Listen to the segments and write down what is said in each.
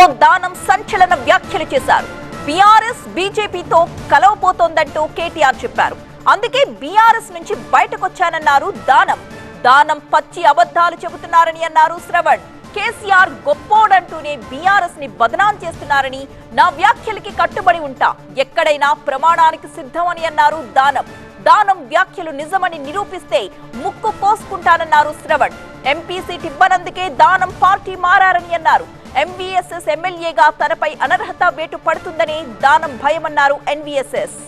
ఏపీలో దానం సంచలన వ్యాఖ్యలు చేశారు. బీఆర్ఎస్ బీజేపీతో కలవబోతోందంటూ కేటీఆర్ చెప్పారు. అందుకే బీఆర్ఎస్ నుంచి బయటకొచ్చానన్నారు దానం. దానం పచ్చి అబద్ధాలు చెబుతున్నారని అన్నారు శ్రవణ్. కేసీఆర్ గొప్పోడంటూనే బీఆర్ఎస్ని బదనాం చేస్తున్నారని నా వ్యాఖ్యలకి కట్టుబడి ఉంటా. ఎక్కడైనా ప్రమాణానికి సిద్ధమని అన్నారు దానం. దానం వ్యాఖ్యలు నిజమని నిరూపిస్తే ముక్కు కోసుకుంటానన్నారు శ్రవణ్. ఎంపీ సీట్ ఇవ్వనందుకే దానం పార్టీ మారారని అన్నారు. ఎంవీఎస్ఎస్ ఎమ్మెల్యేగా తనపై అనర్హత వేటు పడుతుందని దానం భయమన్నారు ఎన్వీఎస్ఎస్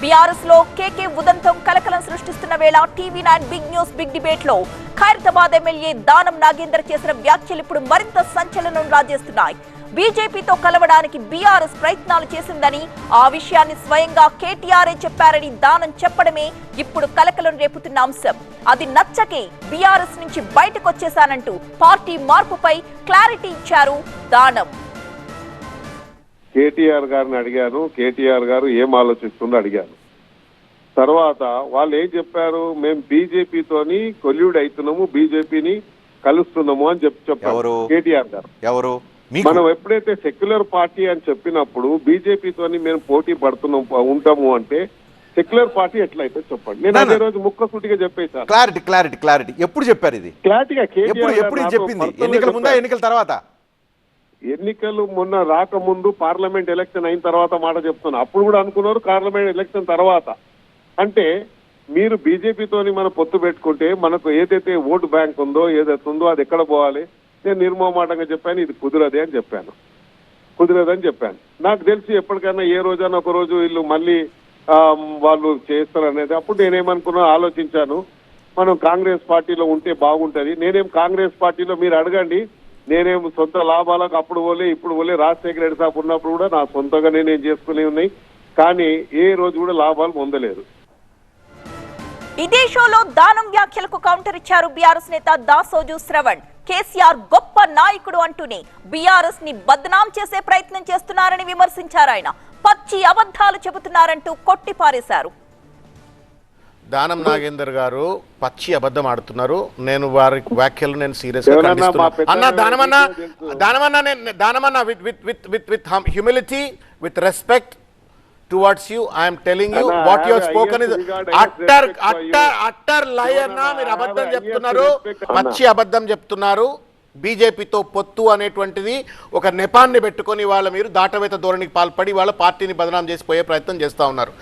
బీఆర్ఎస్లో కేకే ఉదంతం కలకలం సృష్టిస్తున్న వేళ TV nine big news big డిబేట్లో ఖైరతాబాద్ ఎమ్మెల్యే దానం నాగేందర్ చేసిన వ్యాఖ్యలు ఇప్పుడు మరింత సంచలనం రాజేస్తున్నాయి. బీజేపీతో కలవడానికి బీఆర్ఎస్ ప్రయత్నాలు చేసిందని ఆ విషయాన్ని స్వయంగా కేటీఆర్ఏ చెప్పారని దానం చెప్పడమే ఇప్పుడు కలకలం రేపుతున్న అంశం. అది నచ్చకే బీఆర్ఎస్ నుంచి బయటకొచ్చేశానంటూ పార్టీ మార్పుపై క్లారిటీ ఇచ్చారు దానం. కేటీఆర్ గారిని అడిగాను కేటీఆర్ గారు ఏం ఆలోచిస్తుందో అడిగాను. తర్వాత వాళ్ళు ఏం చెప్పారు? మేము బీజేపీతోని కొల్యూడ్ అవుతున్నాము బీజేపీని కలుస్తున్నాము అని చెప్పి చెప్పారు? కేటీఆర్ గారు. ఎవరు? మనం ఎప్పుడైతే సెక్యులర్ పార్టీ అని చెప్పినప్పుడు బీజేపీతోని మేము పోటీ పడుతున్నాం ఉంటాము అంటే సెక్యులర్ పార్టీ ఎట్లయితే చెప్పండి. నేను అదే. రోజు ముక్కసూటిగా చెప్పేశాను. Clarity clarity clarity. ఎప్పుడు చెప్పారు ఇది? క్లారిటీగా ఎప్పుడు ఎప్పుడు చెప్పింది? ఎన్నికల ముందా. ఎన్నికల తర్వాత? ఎన్నికలు మొన్న రాకముందు పార్లమెంట్ ఎలక్షన్ అయిన తర్వాత మాట చెప్తున్నా. అప్పుడు కూడా అనుకున్నారు పార్లమెంట్ ఎలక్షన్ తర్వాత. అంటే మీరు బీజేపీతోని మన పొత్తు పెట్టుకుంటే మనకు ఏదైతే ఓటు బ్యాంక్ ఉందో ఏదైతే ఉందో అది ఎక్కడ పోవాలి? నేను నిర్మోమాటంగా చెప్పాను ఇది కుదరదే అని చెప్పాను. కుదరదని చెప్పాను. నాకు తెలిసి ఎప్పటికైనా ఏ రోజైనా ఒక రోజు వీళ్ళు మళ్ళీ వాళ్ళు చేస్తారు అనేది అప్పుడు నేనేమనుకున్నా ఆలోచించాను. మనం కాంగ్రెస్ పార్టీలో ఉంటే బాగుంటుంది. నేనేం కాంగ్రెస్ పార్టీలో మీరు అడగండి. నేనేం సొంత లాభాలకు అప్పుడు పోలే ఇప్పుడు పోలే రాజశేఖర రెడ్డి సాబ్ ఉన్నప్పుడు కూడా నా సొంతంగా నేనేం చేసుకునే ఉన్నాయి. కానీ ఏ రోజు కూడా లాభాలు పొందలేదు. ఇదే షోలో దానం వ్యాఖ్యలకు కౌంటర్ ఇచ్చారు బీఆర్ఎస్ నేత దాసోజు శ్రవణ్. కేసీఆర్ గొప్ప నాయకుడు అంటూనే బీఆర్ఎస్ని బద్నాం చేసే ప్రయత్నం చేస్తున్నారని విమర్శించారు ఆయన. పచ్చి అబద్ధాలు చెబుతున్నారంటూ కొట్టిపారేశారు దానం నాగేందర్ గారు పచ్చి అబద్ధం ఆడుతున్నారు. నేను వారి వ్యాఖ్యలు నేను సీరియస్ అన్న దానమన్న. దానమన్న నేను దానమన్న with with with with with humility with respect towards you I'm telling you what I you have spoken is utter utter. Utter liar నా మీరు అబద్ధం చెప్తున్నారు. పచ్చి అబద్ధం చెప్తున్నారు బీజేపీతో పొత్తు అనేటువంటిది ఒక నెపాన్ని పెట్టుకొని వాళ్ళ మీరు దాటవేత ధోరణికి పాల్పడి వాళ్ళ పార్టీని బదనాం చేసిపోయే ప్రయత్నం చేస్తా ఉన్నారు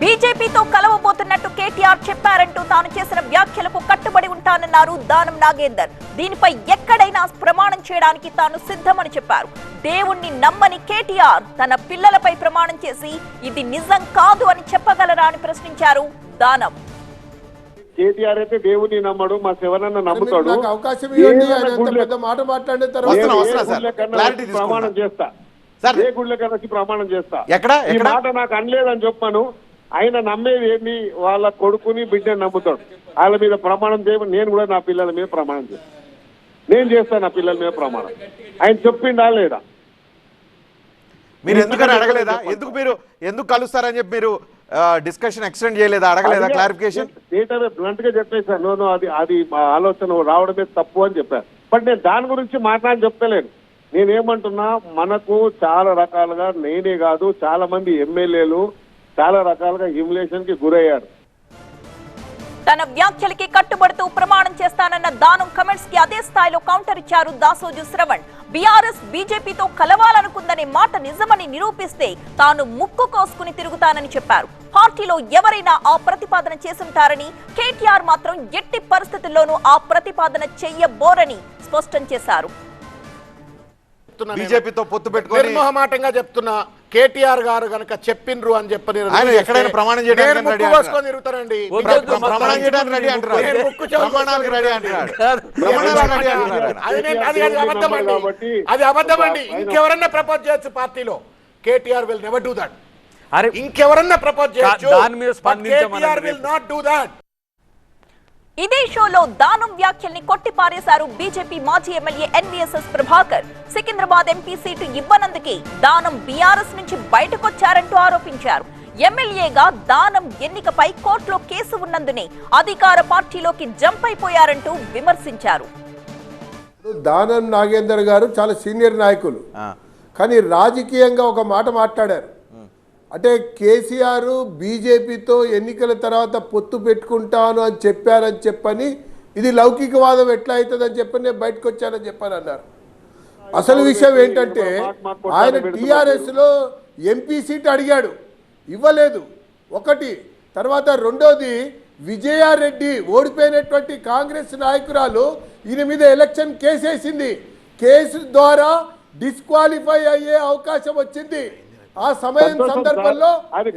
బీజేపీతో కలవబోతున్నట్టు కేటీఆర్ చెప్పారంటూ తాను చేసిన వ్యాఖ్యలకు కట్టుబడి ఉంటానన్నారు దానం నాగేందర్. దీనిపై ఎక్కడైనా ప్రమాణం చేయడానికి తాను సిద్ధమని చెప్పారు. దేవుణ్ణి నమ్మని కేటీఆర్ తన పిల్లలపై ప్రమాణం చేసి ఇది నిజం కాదు అని చెప్పగలరా అని ప్రశ్నించారు. దానం. కేటీఆర్ అయితే దేవుని నమ్మడు మా శివనన్న నమ్ముతాడు. నాకు అవకాశం మాట మాట్లాడిన తర్వాత. ప్రమాణం చేస్తా. సార్. ఏ గుళ్ళ కన్నా వచ్చి ప్రమాణం చేస్తా. ఎక్కడ? ఈ ఎక్కడ? మాట నాకు అనలేదని చెప్పాను. ఆయన నమ్మేది ఏంటి వాళ్ళ కొడుకుని బిడ్డని నమ్ముతాడు. వాళ్ళ మీద ప్రమాణం చేయమని నేను కూడా నా పిల్లల మీద ప్రమాణం చేస్తాను నేను చేస్తాను నా పిల్లల మీద ప్రమాణం. ఆయన చెప్పిండా లేదా? మీరు ఎందుకని అడగలేదా? ఎందుకు మీరు ఎందుకు కలుస్తారని చెప్పి మీరు డిస్కషన్ ఎక్స్టెండ్ చేయలేదా? అడగలేదా? క్లారిఫికేషన్ థియేటర్ బ్లంట్గా చెప్పేశాను నో అది అది మా ఆలోచన రావడమే తప్పు అని చెప్పాను బట్ నేను దాని గురించి మాట్లాడి చెప్తలేను. నేనేమంటున్నా మనకు చాలా రకాలుగా నేనే కాదు చాలా మంది ఎమ్మెల్యేలు చాలా రకాలుగా హ్యూమిలేషన్కి గురయ్యారు. తన వ్యాఖ్యలకి కట్టుబడుతూ ప్రమాణం చేస్తానన్న దానం కమెంట్స్కి అదే స్థాయిలో కౌంటర్ ఇచ్చారు దాసోజు శ్రవణ్. బీఆర్ఎస్ బీజేపీతో కలవాలనుకుందనే మాట నిజమని నిరూపిస్తే తాను ముక్కు కోసుకుని తిరుగుతానని చెప్పారు. పార్టీలో ఎవరైనా ఆ ప్రతిపాదన చేసుంటారని కేటీఆర్ మాత్రం ఎట్టి పరిస్థితుల్లోనూ ఆ ప్రతిపాదన చెయ్యబోరని స్పష్టం చేశారు. బీజేపీతో పొత్తు పెట్టుకొని నిర్మోహమాటంగా చెప్తున్నా. కేటీఆర్ గారు గనక చెప్పిండ్రు అని చెప్పని ఆయన ఎక్కడైనా ప్రమాణం చేయడానికి రెడీ కోసుకొని ప్ర- ప్రమాణం చేయడానికి రెడీ అంటున్నారు నేను ముక్కు చెవులు ప్రమాణాలకు రెడీ ఆయన. అది అది అబద్ధం అండి. అది అబద్ధం అండి ఇంకెవరన్నా ప్రపోజ్ చేయొచ్చు పార్టీలో? KTR will never do that అరే ఇంకెవరన్నా ప్రపోజ్ చేయొచ్చు దాని మీద స్పందించమనండి KTR will. Not do that ఇదే షోలో దానం వ్యాఖ్యల్ని కొట్టిపారేశారు బీజేపీ మాజీ MLA NVSS Prabhakar. Secunderabad MP seat ఇవ్వనందుకే Danam BRS నుంచి బయటకొచ్చారంటూ ఆరోపించారు. ఎమ్మెల్యేగా దానం ఎన్నికపై కోర్టులో కేసు ఉన్నందునే అధికార పార్టీలోకి జంప్ అయిపోయారంటూ విమర్శించారు. దానం నాగేందర్ గారు చాలా సీనియర్ నాయకులు. కానీ రాజకీయంగా ఒక మాట మాట్లాడారు. అంటే కేసీఆర్ బీజేపీతో ఎన్నికల తర్వాత పొత్తు పెట్టుకుంటాను అని చెప్పారని చెప్పని ఇది లౌకికవాదం ఎట్లా అవుతుందని చెప్పని నేను బయటకు వచ్చానని చెప్పాను అన్నారు అసలు విషయం ఏంటంటే ఆయన టీఆర్ఎస్లో ఎంపీ సీట్ అడిగాడు ఇవ్వలేదు. ఒకటి తర్వాత రెండోది విజయారెడ్డి ఓడిపోయినటువంటి కాంగ్రెస్ నాయకురాలు ఈయన మీద ఎలక్షన్ కేసేసింది. కేసు ద్వారా డిస్క్వాలిఫై అయ్యే అవకాశం వచ్చింది. ఆ సమయం సందర్భంలో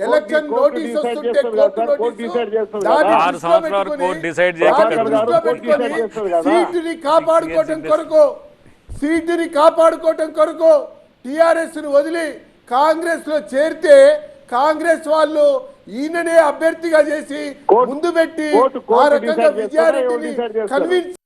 ఎలక్షన్ నోటీస్ వస్తుంటే కోర్టు నోటీసు. సీటుని కాపాడుకోవటం కొరకు సీటుని కాపాడుకోవటం కొరకు టిఆర్ఎస్ను వదిలి కాంగ్రెస్లో చేరితే కాంగ్రెస్ వాళ్ళు ఈయననే అభ్యర్థిగా చేసి ముందు పెట్టి ఆ రకంగా విజయారెడ్డిని? కన్విన్స్